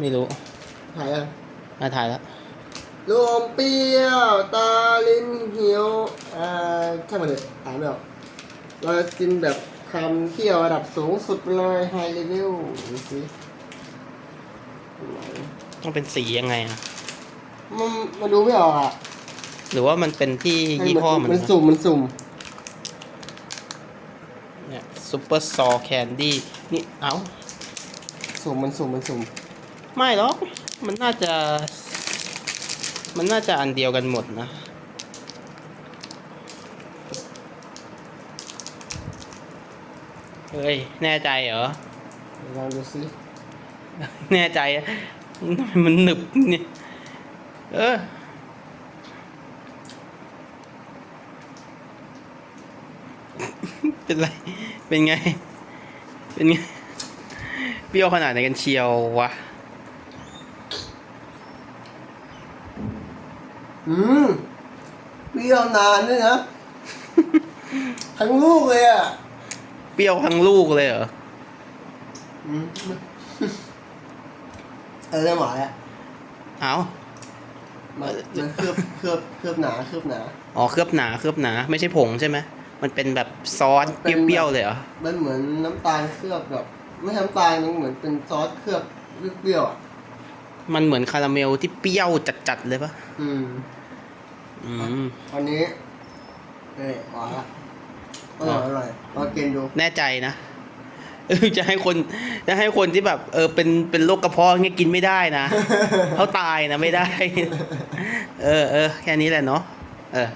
ไม่รู้ถ่ายยังมาถ่ายแล้วรวมเปรี้ยว ตาลิ้นเหี่ยวอ่าช่างมันเลยอ่านไม่ออกเราจะกินแบบคำเปรี้ยวระดับสูงสุดไปเลยไฮเลเวลดูสิไหนต้องเป็นสียังไงอะมันมันดูไม่ออกอะหรือว่ามันเป็นที่ยี่ห้อมันมันสุ่มมันสุ่มเนี่ยซูเปอร์ซอแคนดี้นี่เอ้า สุ่มมันสุ่มมันสุ่ม ไม่หรอก มันน่าจะ มันน่าจะอันเดียวกันหมดนะ เฮ้ย แน่ใจเหรอ ลองดูสิแน่ใจอะทำไมมันหนึบเนี่ย เออ เป็นไร เป็นไง เป็นไง เปรี้ยวขนาดไหนกันเชียววะ อืมเปรี้ยวนานด้วยนะทั้งลูกเลยอะเปรี้ยวทั้งลูกเลยเหรออืมเออเริ่มหวานแล้วเอามันมันเคลือบเคลือบเคลือบหนาเคลือบหนาอ๋อเคลือบหนาเคลือบหนา ไม่ใช่ผงใช่ไหมมันเป็นแบบซอสเปรี้ยวๆเลยเหรอมันเหมือนน้ำตาลเคลือบแบบ ไม่ใช่น้ำตาลมันเหมือนเป็นซอสเคลือบเปรี้ยวๆอะ มันเหมือนคาราเมลที่เปรี้ยวจัดๆเลยปะอืมอืม อันนี้เอ้ยหวานละอร่อยอร่อยลองกินดูแน่ใจนะเออจะให้คนจะให้คนที่แบบ เออเป็นเป็นโรคกระเพาะเงี้ยกินไม่ได้นะเขาตายนะไม่ได้ เออเออแค่นี้แหละเนาะเออ